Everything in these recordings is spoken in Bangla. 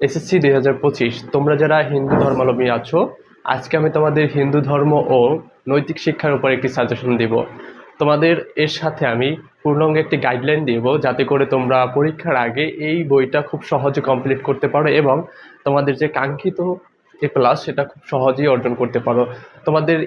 এসএসসি দুই হাজার পঁচিশ। তোমরা যারা হিন্দু ধর্মাবলম্বী আছো, আজকে আমি তোমাদের হিন্দু ধর্ম ও নৈতিক শিক্ষার উপর একটি সাজেশন দিব। তোমাদের এর সাথে আমি পূর্ণাঙ্গ একটি গাইডলাইন দেব, যাতে করে তোমরা পরীক্ষার আগে এই বইটা খুব সহজে কমপ্লিট করতে পারো এবং তোমাদের যে কাঙ্ক্ষিত যে প্লাস সেটা খুব সহজেই অর্জন করতে পারো। তোমাদের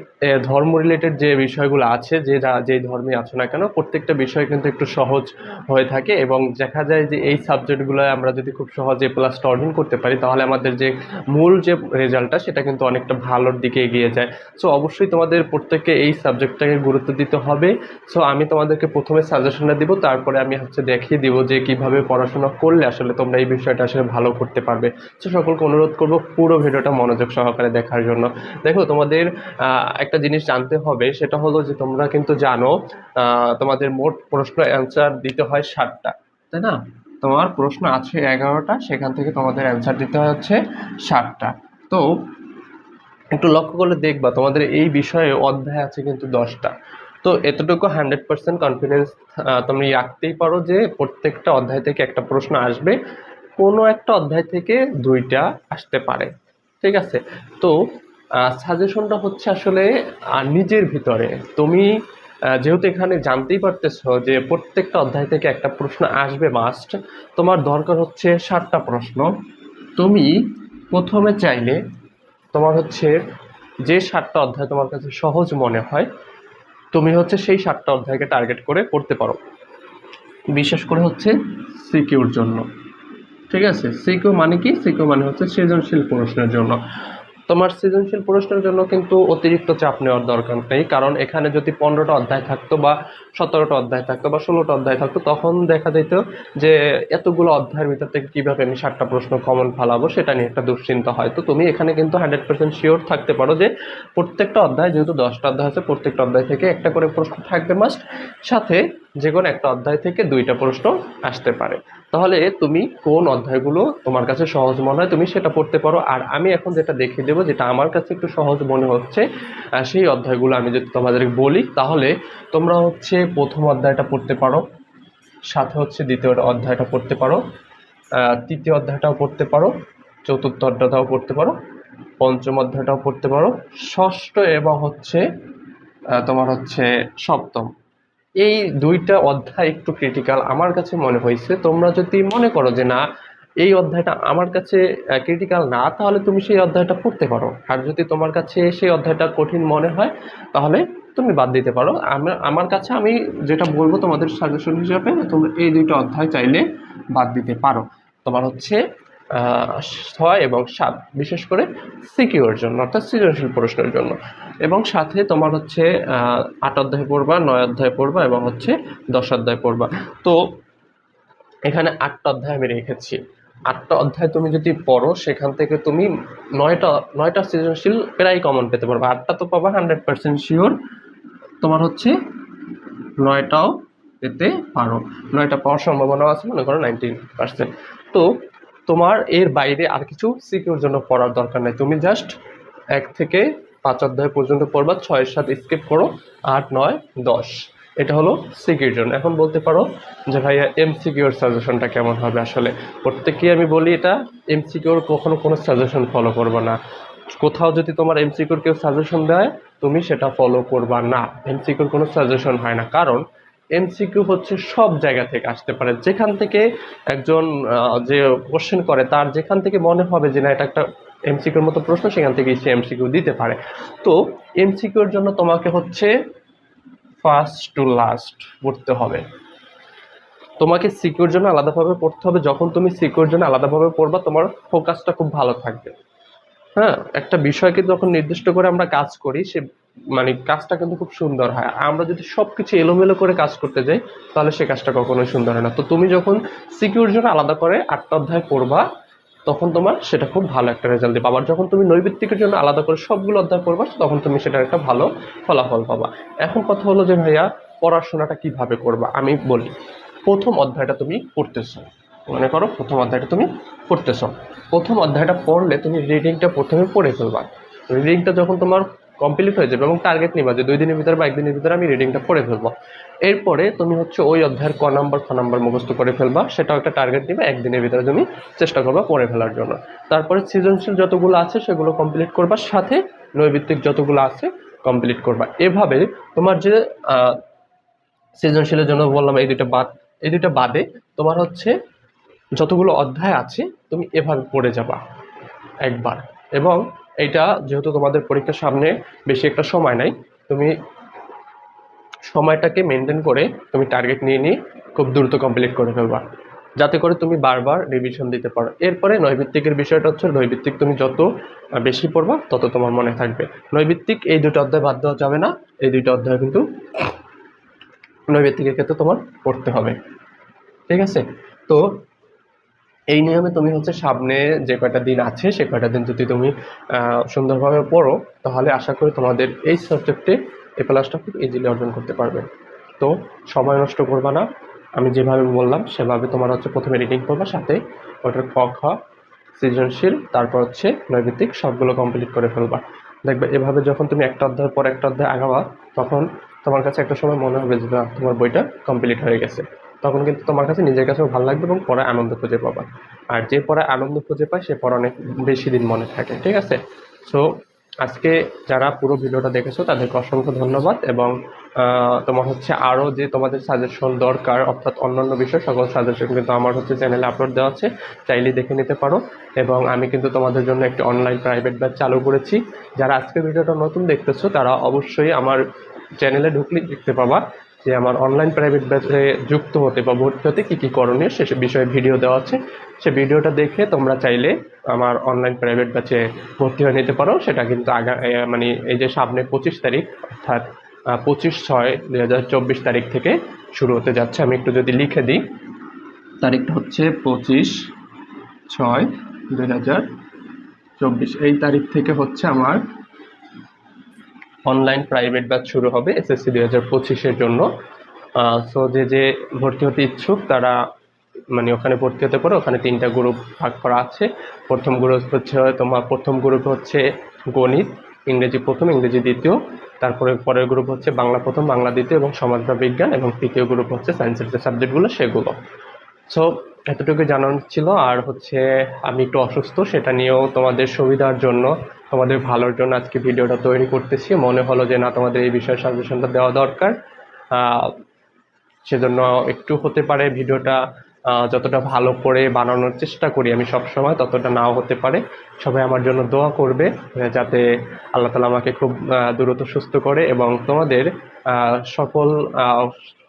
ধর্ম রিলেটেড যে বিষয়গুলো আছে, যে যা যেই ধর্মে আছো না কেন, প্রত্যেকটা বিষয় কিন্তু একটু সহজ হয়ে থাকে এবং দেখা যায় যে এই সাবজেক্টগুলো আমরা যদি খুব সহজে এ প্লাসটা অর্জন করতে পারি, তাহলে আমাদের যে মূল যে রেজাল্টটা সেটা কিন্তু অনেকটা ভালোর দিকে এগিয়ে যায়। সো অবশ্যই তোমাদের প্রত্যেককে এই সাবজেক্টটাকে গুরুত্ব দিতে হবে। সো আমি তোমাদেরকে প্রথমে সাজেশনটা দিব, তারপরে আমি হচ্ছে দেখিয়ে দিব যে কীভাবে পড়াশোনা করলে আসলে তোমরা এই বিষয়টা আসলে ভালো করতে পারবে। সো সকলকে অনুরোধ করব পুরো ভিডিওটা মনোযোগ সহকারে দেখার জন্য। দেখো, তোমাদের একটা জিনিস জানতে হবে, সেটা হলো যে তোমরা কিন্তু জানো তোমাদের মোট প্রশ্ন অ্যান্সার দিতে হয় ষাটটা তাই না? তোমার প্রশ্ন আছে এগারোটা, সেখান থেকে তোমাদের অ্যান্সার দিতে হয় হচ্ছে ষাটটা তো একটু লক্ষ্য করলে দেখবা, তোমাদের এই বিষয়ে অধ্যায় আছে কিন্তু দশটা। তো এতটুকু হান্ড্রেড পার্সেন্ট কনফিডেন্স তুমি রাখতেই পারো যে প্রত্যেকটা অধ্যায় থেকে একটা প্রশ্ন আসবে, কোনো একটা অধ্যায় থেকে দুইটা আসতে পারে, ঠিক আছে? তো সাজেশনটা হচ্ছে আসলে নিজের ভিতরে। তুমি যেহেতু এখানে জানতেই পারতেছো যে প্রত্যেকটা অধ্যায় থেকে একটা প্রশ্ন আসবে মাস্ট তোমার দরকার হচ্ছে ষাটটা প্রশ্ন। তুমি প্রথমে চাইলে তোমার হচ্ছে যে সাতটা অধ্যায় তোমার কাছে সহজ মনে হয়, তুমি হচ্ছে সেই সাতটা অধ্যায়কে টার্গেট করে করতে পারো। বিশেষ করে হচ্ছে সিকিউর জন্য। ঠিক আছে? সিকিউ মানে কি? সিকিউ মানে হচ্ছে সৃজনশীল প্রশ্নের জন্য। তোমার সৃজনশীল প্রশ্নের জন্য কিন্তু অতিরিক্ত চাপ নেওয়ার দরকার নেই, কারণ এখানে যদি পনেরোটা অধ্যায় থাকতো বা সতেরোটা অধ্যায় থাকতো বা ষোলোটা অধ্যায় থাকতো, তখন দেখা যেত যে এতগুলো অধ্যায়ের ভিতর থেকে কীভাবে আমি ষাটটা প্রশ্ন কমন ফালাবো সেটা নিয়ে একটা দুশ্চিন্তা হয়। তো তুমি এখানে কিন্তু হান্ড্রেড পার্সেন্ট শিওর থাকতে পারো যে প্রত্যেকটা অধ্যায়, যেহেতু দশটা অধ্যায় আছে, প্রত্যেকটা অধ্যায় থেকে একটা করে প্রশ্ন থাকবে মাস্ট সাথে যে কোনো একটা অধ্যায় থেকে দুইটা প্রশ্ন আসতে পারে। তাহলে তুমি কোন অধ্যায়গুলো তোমার কাছে সহজ মনে হয় তুমি সেটা পড়তে পারো। আর আমি এখন যেটা দেখিয়ে দেবো, যেটা আমার কাছে একটু সহজ মনে হচ্ছে সেই অধ্যায়গুলো আমি যদি তোমাদের বলি, তাহলে তোমরা হচ্ছে প্রথম অধ্যায়টা পড়তে পারো, সাথে হচ্ছে দ্বিতীয় অধ্যায়টা পড়তে পারো তৃতীয় অধ্যায়টাও পড়তে পারো, চতুর্থ অধ্যায়টাও পড়তে পারো, পঞ্চম অধ্যায়টাও পড়তে পারো, ষষ্ঠ এবং হচ্ছে তোমার হচ্ছে সপ্তম। এই দুইটা অধ্যায় একটু ক্রিটিক্যাল আমার কাছে মনে হয়েছে। তোমরা যদি মনে করো যে না, এই অধ্যায়টা আমার কাছে ক্রিটিক্যাল না, তাহলে তুমি সেই অধ্যায়টা পড়তে পারো। আর যদি তোমার কাছে সেই অধ্যায়টা কঠিন মনে হয়, তাহলে তুমি বাদ দিতে পারো। আমার কাছে আমি যেটা বলব তোমাদের সাজেশন হিসাবে, তোমরা এই দুইটা অধ্যায় চাইলে বাদ দিতে পারো। তোমার হচ্ছে ছয় এবং সাত, বিশেষ করে সিকিউর জন্য, অর্থাৎ সৃজনশীল প্রশ্নের জন্য। এবং সাথে তোমার হচ্ছে আট অধ্যায় পড়বা, নয় অধ্যায় পড়বা এবং হচ্ছে দশ অধ্যায় পড়বা। তো এখানে আটটা অধ্যায় আমি রেখেছি। আটটা অধ্যায় তুমি যদি পড়ো, সেখান থেকে তুমি নয়টা নয়টা সৃজনশীল প্রায় কমন পেতে পারবে। আটটা তো পাবা হান্ড্রেড পার্সেন্ট শিওর তোমার হচ্ছে নয়টাও পেতে পারো। নয়টা পাওয়ার সম্ভাবনা আছে, মনে করো নাইনটি পার্সেন্ট তো তোমার এর বাইরে আর কিছু সিকিউর জন্য পড়ার দরকার নেই। তুমি জাস্ট এক থেকে পাঁচ অধ্যায় পর্যন্ত পড়বা, ছয়, সাত স্কিপ করো, আট, নয়, দশ। এটা হলো সিকিউর জন্য এখন বলতে পারো যে ভাইয়া এম সিকিউর সাজেশনটা কেমন হবে? আসলে প্রত্যেককেই আমি বলি এটা এম সিকিউর কখনো কোনো সাজেশন ফলো করব না। কোথাও যদি তোমার এমসিকিউর কেউ সাজেশন দেয়, তুমি সেটা ফলো করবা না। এম সিকিউর কোনো সাজেশন হয় না। কারণ এমসিকিউ হচ্ছে সব জায়গা থেকে আসতে পারে। যেখান থেকে একজন যে কোশ্চেন করে, তার যেখান থেকে মনে হবে যে না, এটা একটা এমসিকিউর মতো প্রশ্ন, সেখান থেকে সে এমসিকিউ দিতে পারে। তো এমসিকিউর জন্য তোমাকে হচ্ছে ফার্স্ট টু লাস্ট পড়তে হবে। তোমাকে সিকিউর জন্য আলাদাভাবে পড়তে হবে। যখন তুমি সিকিউর জন্য আলাদাভাবে পড়বা, তোমার ফোকাসটা খুব ভালো থাকবে। হ্যাঁ একটা বিষয়কে যখন নির্দিষ্ট করে আমরা কাজ করি, সে মানে কাজটা কিন্তু খুব সুন্দর হয়। আমরা যদি সব কিছু এলোমেলো করে কাজ করতে যাই, তাহলে সে কাজটা কখনোই সুন্দর হয় না। তো তুমি যখন সিকিউর জন্য আলাদা করে আটটা অধ্যায় পড়বা, তখন তোমার সেটা খুব ভালো একটা রেজাল্ট দেবে। আবার যখন তুমি নৈবিত্তিকের জন্য আলাদা করে সবগুলো অধ্যায় পড়বা, তখন তুমি সেটার একটা ভালো ফলাফল পাবা। এখন কথা হলো যে, ভাইয়া, পড়াশোনাটা কীভাবে করবা? আমি বলি, প্রথম অধ্যায়টা তুমি পড়তেছো। মনে করো প্রথম অধ্যায়টা তুমি পড়তেছো। প্রথম অধ্যায়টা পড়লে তুমি রিডিংটা প্রথমে পড়ে ফেলবা। রিডিংটা যখন তোমার কমপ্লিট হয়ে যাবে এবং টার্গেট নিবা যে দুই দিনের ভিতরে বা একদিনের ভিতরে আমি রিডিংটা পড়ে ফেলব। এরপরে তুমি হচ্ছে ওই অধ্যায়ের ক নাম্বার খ নাম্বার মুখস্থ করে ফেলবা, সেটাও একটা টার্গেট নিবে, একদিনের ভিতরে তুমি চেষ্টা করবা পড়ে ফেলার জন্য। তারপরে সৃজনশীল যতগুলো আছে সেগুলো কমপ্লিট করবা, সাথে নৈবিত্তিক যতগুলো আছে কমপ্লিট করবা। এভাবে তোমার যে সৃজনশীলের জন্য বললাম এই দুইটা বাদ, এই দুইটা বাদে তোমার হচ্ছে যতগুলো অধ্যায় আছে তুমি এভাবে পড়ে যাবা, একবার। এবং এটা যেহেতু তোমাদের পরীক্ষার সামনে বেশি একটা সময় নাই, তুমি সময়টাকে মেনটেন করে তুমি টার্গেট নিয়ে নিয়ে খুব দ্রুত কমপ্লিট করে ফেলবা। যাতে করে তুমি বারবার রিভিশন দিতে পারো। এরপরে নৈবিত্তিকের বিষয়টা হচ্ছে নৈবিত্তিক তুমি যত বেশি পড়বা, তত তোমার মনে থাকবে। নৈবিত্তিক এই দুটো অধ্যায় বাদ দেওয়া যাবে না। এই দুটো অধ্যায় কিন্তু নৈবিত্তিকের ক্ষেত্রে তোমার পড়তে হবে। ঠিক আছে? তো এই নিয়মে তুমি হচ্ছে সামনে যে কয়টা দিন আছে, সে কয়টা দিন যদি তুমি সুন্দরভাবে পড়ো, তাহলে আশা করি তোমাদের এই সাবজেক্টে এ প্লাসটা খুব ইজিলি অর্জন করতে পারবে। তো সময় নষ্ট করবা না। আমি যেভাবে বললাম, সেভাবে তোমার হচ্ছে প্রথমে রিডিং করবা, সাথে ওটার ক খ সৃজনশীল, তারপর হচ্ছে নৈবিত্তিক, সবগুলো কমপ্লিট করে ফেলবা। দেখবে এভাবে যখন তুমি একটা অধ্যায়ের পর একটা অধ্যায় আগাবা, তখন তোমার কাছে একটা সময় মনে হবে যে তোমার বইটা কমপ্লিট হয়ে গেছে। তখন কিন্তু তোমার কাছে নিজের কাছেও ভালো লাগবে এবং পড়ায় আনন্দ খুঁজে পাবা। আর যে পড়ায় আনন্দ খুঁজে পায়, সে পড়া অনেক বেশি দিন মনে থাকে, ঠিক আছে? সো আজকে যারা পুরো ভিডিওটা দেখেছ, তাদেরকে অসংখ্য ধন্যবাদ এবং তোমার হচ্ছে আরও যে তোমাদের সাজেশন দরকার, অর্থাৎ অন্যান্য বিষয়, সকল সাজেশন কিন্তু আমার হচ্ছে চ্যানেলে আপলোড দেওয়া আছে, চাইলে দেখে নিতে পারো। এবং আমি কিন্তু তোমাদের জন্য একটি অনলাইন প্রাইভেট ব্যাচ চালু করেছি। যারা আজকে ভিডিওটা নতুন দেখতেছো, তারা অবশ্যই আমার চ্যানেলে ঢুকলেই দেখতে পাবা। যে আমার অনলাইন প্রাইভেট ব্যাচে যুক্ত হতে বা ভর্তি হতে কী কী করণীয় সে বিষয়ে ভিডিও দেওয়া আছে। সে ভিডিওটা দেখে তোমরা চাইলে আমার অনলাইন প্রাইভেট ব্যাচে ভর্তি হয়ে নিতে পারো। সেটা কিন্তু আগা মানে এই যে সামনে পঁচিশ তারিখ, অর্থাৎ পঁচিশ ছয় দুই হাজার চব্বিশ তারিখ থেকে শুরু হতে যাচ্ছে। আমি একটু যদি লিখে দিই। তারিখটা হচ্ছে পঁচিশ ছয় দুই হাজার চব্বিশ। এই তারিখ থেকে হচ্ছে আমার অনলাইন প্রাইভেট ব্যাচ শুরু হবে এসএসসি দুই হাজার পঁচিশের জন্য। সো যে যে ভর্তি হতে ইচ্ছুক, তারা মানে ওখানে ভর্তি হতে পারে। ওখানে তিনটা গ্রুপ ভাগ করা আছে। প্রথম গ্রুপ হচ্ছে তোমার প্রথম গ্রুপ হচ্ছে গণিত, ইংরেজি প্রথম, ইংরেজি দ্বিতীয়। তারপরে পরের গ্রুপ হচ্ছে বাংলা প্রথম, বাংলা দ্বিতীয় এবং সমাজ বিজ্ঞান এবং তৃতীয় গ্রুপ হচ্ছে সায়েন্সের যে সাবজেক্টগুলো সেগুলো। সো এতটুকু জানানো ছিল। আর হচ্ছে, আমি একটু অসুস্থ, সেটা নিয়েও তোমাদের সুবিধার জন্য, তোমাদের ভালোর জন্য আজকে ভিডিওটা তৈরি করতেছি। মনে হলো যে, না, তোমাদের এই বিষয়ে সাজেশনটা দেওয়া দরকার। সেজন্য একটু হতে পারে ভিডিওটা যতটা ভালো করে বানানোর চেষ্টা করি আমি সব সময় ততটা নাও হতে পারে। সবাই আমার জন্য দোয়া করবে, যাতে আল্লাহ তালা আমাকে খুব দ্রুত সুস্থ করে এবং তোমাদের সকল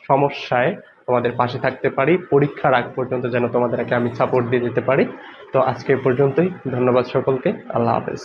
সমস্যায় তোমাদের পাশে থাকতে পারি। পরীক্ষার আগ পর্যন্ত যেন তোমাদেরকে আমি সাপোর্ট দিয়ে যেতে পারি। তো আজকে পর্যন্তই। ধন্যবাদ সকলকে। আল্লাহ হাফেজ।